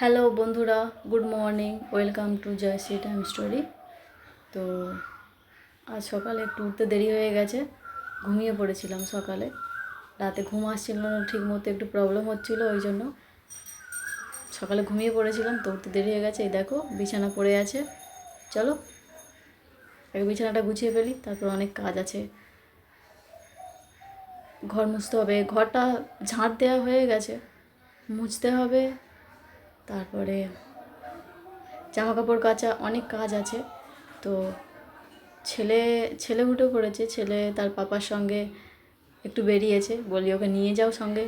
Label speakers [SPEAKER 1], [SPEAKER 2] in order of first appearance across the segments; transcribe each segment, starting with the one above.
[SPEAKER 1] Hello বন্ধুরা, good morning, welcome to Jayashree time story. তো আজ সকালে একটু উঠতে দেরি হয়ে গেছে, ঘুমিয়ে পড়েছিলাম সকালে। রাতে ঘুম আসছিল না, ঠিক মতো একটু প্রবলেম হচ্ছিল ওই জন্য। সকালে ঘুমিয়ে পড়েছিলাম, তো উঠতে দেরি হয়ে গেছে, এই দেখো বিছানা পড়ে আছে। চলো আগে বিছানাটা গুছিয়ে ফেলি, তারপর অনেক কাজ আছে। ঘর মুছতে হবে, ঘরটা ঝাঁট দেওয়া হয়ে গেছে, মুছতে হবে। তারপরে জামা কাপড় কাচা অনেক কাজ আছে। তো ছেলে ছেলে উঠে পড়েছে ছেলে তার পাপার সঙ্গে একটু বেরিয়েছে, বলি ওকে নিয়ে যাও সঙ্গে।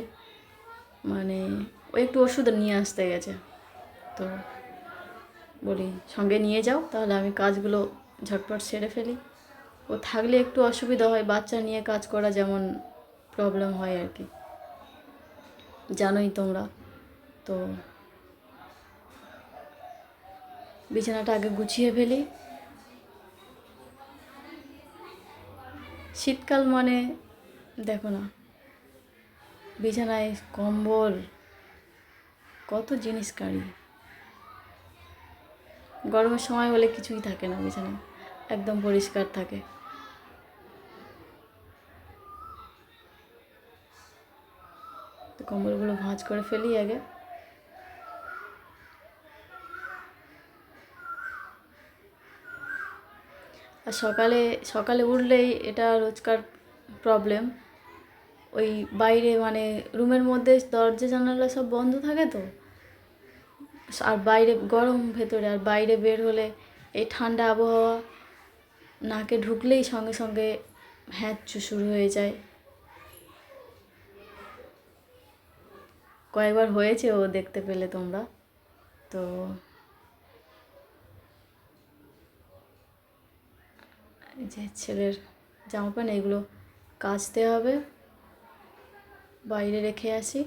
[SPEAKER 1] মানে ও একটু ওষুধ নিয়ে আসতে গেছে। তো বলি, সঙ্গে নিয়ে যাও, তাহলে আমি কাজগুলো ঝটপট সেরে ফেলি। ও থাকলে একটু অসুবিধা হয়, বাচ্চা নিয়ে কাজ করা যেমন প্রবলেম হয় আর কি। জানোই তোমরা। তো বিছানাটা আগে গুছিয়ে ফেলি। শীতকাল মানে দেখো না, বিছানায় কম্বল, কত জিনিস কাড়ি গরমের সময় হলে কিছুই থাকে না বিছানা একদম পরিষ্কার থাকে। তো কম্বলগুলো ভাঁজ করে ফেলি আগে। আর সকালে সকালে উঠলেই এটা রোজকার প্রবলেম ওই বাইরে মানে রুমের মধ্যে দরজা, জানালা সব বন্ধ থাকে তো? আর বাইরে গরম ভেতরে, আর বাইরে বের হলে এই ঠান্ডা আবহাওয়া, নাকে ঢুকলেই সঙ্গে সঙ্গে হ্যাঁচু শুরু হয়ে যায়। কয়েকবার হয়েছে ও দেখতে পেলে তোমরা, তো যে ছেলের জামা প্যান্ট এগুলো কাচতে হবে। বাইরে রেখে আসি।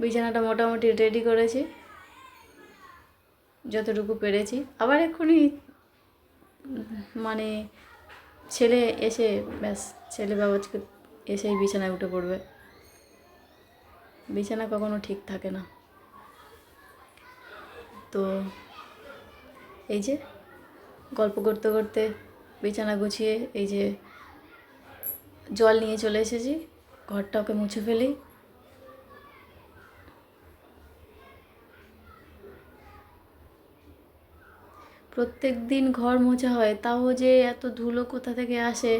[SPEAKER 1] বিছানাটা মোটামুটি রেডি করেছি। যতটুকু পেরেছি। আবার এক্ষুনি মানে ছেলে এসে, ব্যাস, ছেলে বাবাকে এসেই বিছানায় উঠে পড়বে। বিছানা কখনো ঠিক থাকে না। তো এই যে গল্প করতে করতে বিছানা গুছিয়ে এই যে জল নিয়ে চলে এসেছি, ঘরটা ওকে মুছে ফেলি। প্রত্যেক দিন ঘর মোছা হয়, তাও যে এত ধুলো কোথা থেকে আসে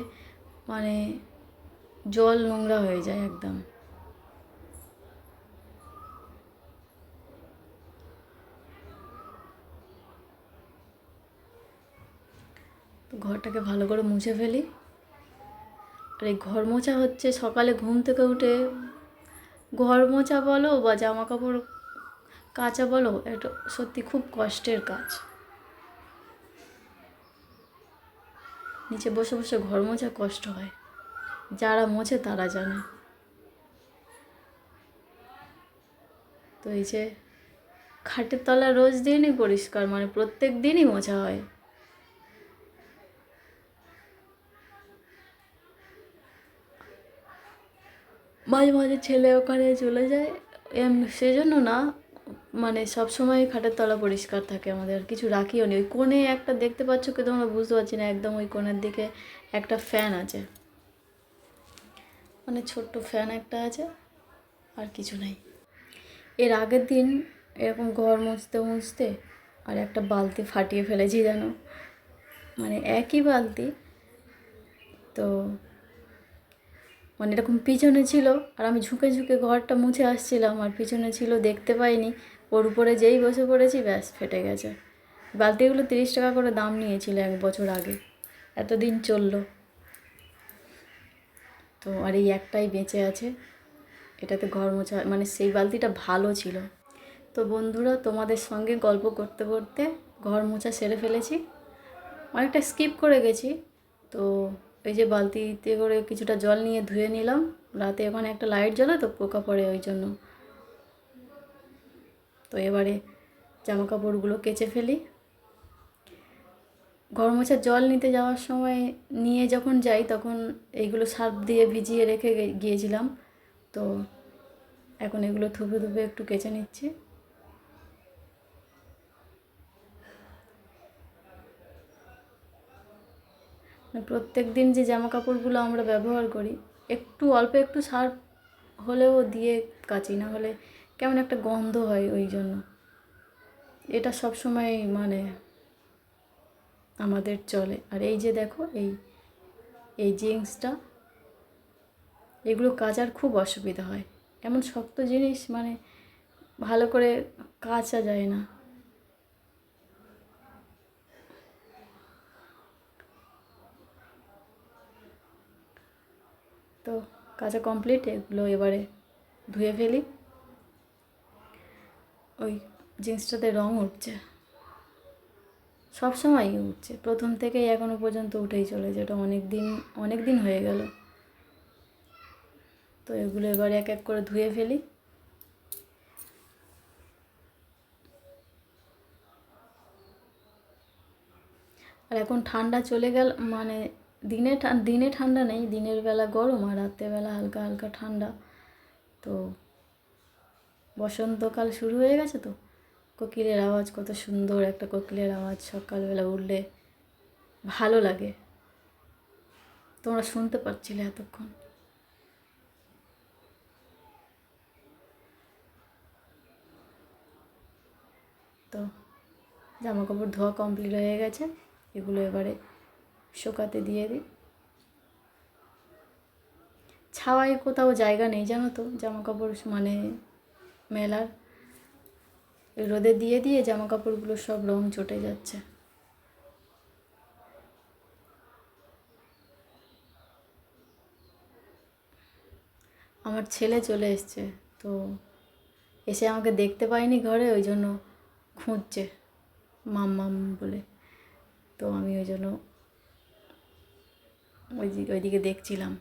[SPEAKER 1] মানে জল নোংরা হয়ে যায় একদম। তো ঘরটাকে ভালো করে মুছে ফেলি। আর এই ঘর মোছা হচ্ছে সকালে ঘুম থেকে উঠে ঘর মোছা বলো বা জামা কাপড় কাচা বলো, এটা সত্যি খুব কষ্টের কাজ। নিচে বসে বসে ঘর মোছা কষ্ট হয়। যারা মোছে তারা জানে। তো এই যে খাটের তলা রোজ দিনই পরিষ্কার মানে প্রত্যেক দিনই মোছা হয়। মাঝে মাঝে ছেলে ওখানে চলে যায়, এম, সেজন্য না মানে সব সময় খাটের তলা পরিষ্কার থাকে আমাদের, আর কিছু রাখিও নি। ওই কোণে একটা দেখতে পাচ্ছ কি তোমরা বুঝতে পারছি না, একদম ওই কোণের দিকে একটা ফ্যান আছে। মানে ছোট্ট ফ্যান একটা আছে, আর কিছু নাই। এর আগের দিন এরকম ঘর মুছতে মুছতে আর একটা বালতি ফাটিয়ে ফেলেছি যেন। মানে একই বালতি, তো মানে এরকম পিছনে ছিল আর আমি ঝুঁকে ঝুঁকে ঘরটা মুছে আসছিলাম আর পিছনে ছিল দেখতে পাইনি। ওর উপরে যেই বসে পড়েছি, ব্যাস, ফেটে গেছে। বালতিগুলো তিরিশ টাকা করে দাম নিয়েছিল এক বছর আগে। এতদিন চলল। তো আর এই একটাই বেঁচে আছে। এটাতে ঘর মোছা মানে সেই বালতিটা ভালো ছিল। তো বন্ধুরা, তোমাদের সঙ্গে গল্প করতে করতে ঘর মোছা সেরে ফেলেছি। অনেকটা স্কিপ করে গেছি। তো এই যে বালতিতে করে কিছুটা জল নিয়ে ধুয়ে নিলাম। রাতে ওখানে একটা লাইট জ্বলে তো পোকা পড়ে ওই জন্য। তো এবারে জামা কাপড়গুলো কেচে ফেলি। ঘর মোছার জল নিতে যাওয়ার সময় নিয়ে যখন যাই তখন এইগুলো সার্ফ দিয়ে ভিজিয়ে রেখে গিয়েছিলাম। তো এখন এগুলো থুপে থুপে একটু কেচে নিচ্ছি। প্রত্যেক দিন যে জামা কাপড়গুলো আমরা ব্যবহার করি, একটু অল্প একটু সার হলেও দিয়ে কাচি, না হলে কেমন একটা গন্ধ হয় ওই জন্য। এটা সব সময় মানে আমাদের চলে। আর এই যে দেখো, এই এই জিন্সটা, এগুলো কাচার খুব অসুবিধা হয়। এমন শক্ত জিনিস মানে ভালো করে কাচা যায় না তো কাঁচা কমপ্লিট এগুলো এবারে ধুয়ে ফেলি। ওই জিন্সটাতে রং উঠছে। সব সময়ই উঠছে। প্রথম থেকেই এখনও পর্যন্ত উঠেই চলেছে। এটা অনেক দিন অনেক দিন হয়ে গেল। তো এগুলো এবারে এক এক করে ধুয়ে ফেলি। আর এখন ঠান্ডা চলে গেল মানে দিনে দিনে ঠান্ডা নেই, দিনের বেলা গরম আর রাত্রেবেলা হালকা হালকা ঠান্ডা। তো বসন্তকাল শুরু হয়ে গেছে তো? কোকিলের আওয়াজ কত সুন্দর, একটা কোকিলের আওয়াজ সকালবেলা উঠলে ভালো লাগে। তোমরা শুনতে পাচ্ছিলে এতক্ষণ। তো জামা কাপড় ধোয়া কমপ্লিট হয়ে গেছে, এগুলো এবারে শুকাতে দিয়ে দিই। ছাওয়ায় কোথাও জায়গা নেই, জানো তো? জামা কাপড় মানে মেলার। রোদে দিয়ে দিয়ে জামা কাপড়গুলো সব রং চটে যাচ্ছে। আমার ছেলে চলে এসছে, তো এসে আমাকে দেখতে পায়নি ঘরে, ওই জন্য খুঁজছে। মাম মাম বলে। তো আমি ওই জন্য ওই দিকে ওইদিকে দেখছিলাম।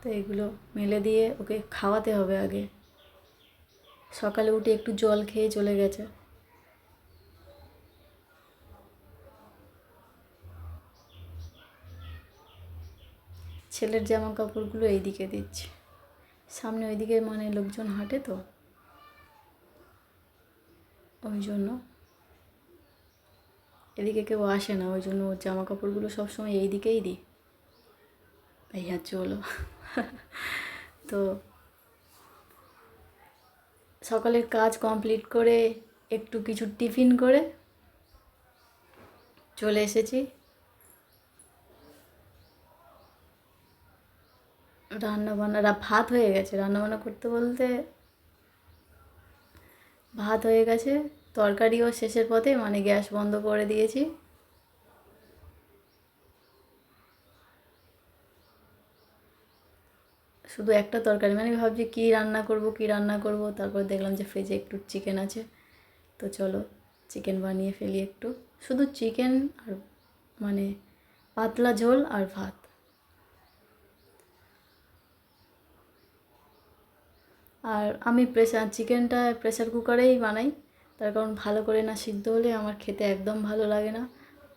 [SPEAKER 1] তো এগুলো মেলে দিয়ে ওকে খাওয়াতে হবে আগে। সকালে উঠে একটু জল খেয়ে চলে গেছে। ছেলের জামা কাপড়গুলো এইদিকে দিচ্ছি। সামনে ওইদিকে মানে লোকজন হাঁটে তো। ওই জন্য। এদিকে কেউ আসে না, ওই জন্য জামা কাপড়গুলো সবসময় এই দিকেই দিই ভাইয়া চলো। তো সকালের কাজ কমপ্লিট করে একটু কিছু টিফিন করে চলে এসেছি। রান্না বান্না রা- ভাত হয়ে গেছে। রান্না বান্না করতে বলতে ভাত হয়ে গেছে। তরকারিও শেষের পথে মানে গ্যাস বন্ধ করে দিয়েছি। শুধু একটা তরকারি মানে ভাবছি কী রান্না করব, কী রান্না করব। তারপর দেখলাম যে ফ্রিজে একটু চিকেন আছে। তো চলো চিকেন বানিয়ে ফেলি একটু। শুধু চিকেন আর মানে পাতলা ঝোল আর ভাত। আর আমি প্রেশার চিকেনটা প্রেশার কুকারেই বানাই। তার কারণ ভালো করে না সিদ্ধ হলে আমার খেতে একদম ভালো লাগে না।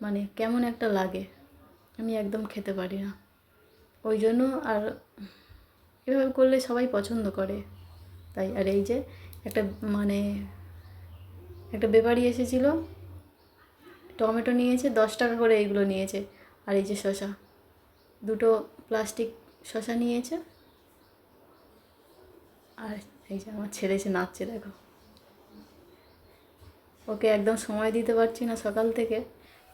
[SPEAKER 1] মানে কেমন একটা লাগে। আমি একদম খেতে পারি না। ওই জন্য আর এভাবে করলে সবাই পছন্দ করে। তাই আর এই যে একটা মানে একটা ব্যাপারী এসেছিল, টমেটো নিয়েছে, দশ টাকা করে এইগুলো নিয়েছে। আর এই যে শশা দুটো প্লাস্টিক শশা নিয়েছে। আর এই যে আমার ছেলে এসে নাচছে, দেখো। ওকে একদম সময় দিতে পারছি না সকাল থেকে,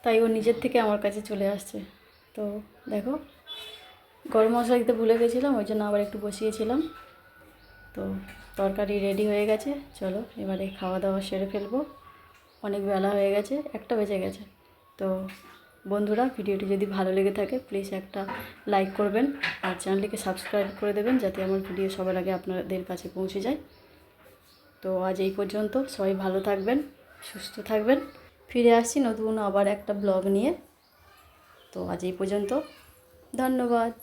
[SPEAKER 1] তাই ও নিজের থেকে আমার কাছে চলে আসছে। তো দেখো গরম মশলা দিতে ভুলে গেছিলাম, ওই জন্য আবার একটু বসিয়েছিলাম। তো তরকারি রেডি হয়ে গেছে, চলো এবারে খাওয়া দাওয়া সেরে ফেলব। অনেক বেলা হয়ে গেছে, একটা বেজে গেছে। তো বন্ধুরা, ভিডিওটি যদি ভালো লেগে থাকে প্লিজ একটা লাইক করবেন আর চ্যানেলটিকে সাবস্ক্রাইব করে দেবেন যাতে আমার ভিডিও সবার আগে আপনাদের কাছে পৌঁছে যায়। তো আজ এই পর্যন্ত, সবাই ভালো থাকবেন, সুস্থ থাকবেন। ফিরে আসছি নতুন আবার একটা ব্লগ নিয়ে। তো আজ এই পর্যন্ত, ধন্যবাদ।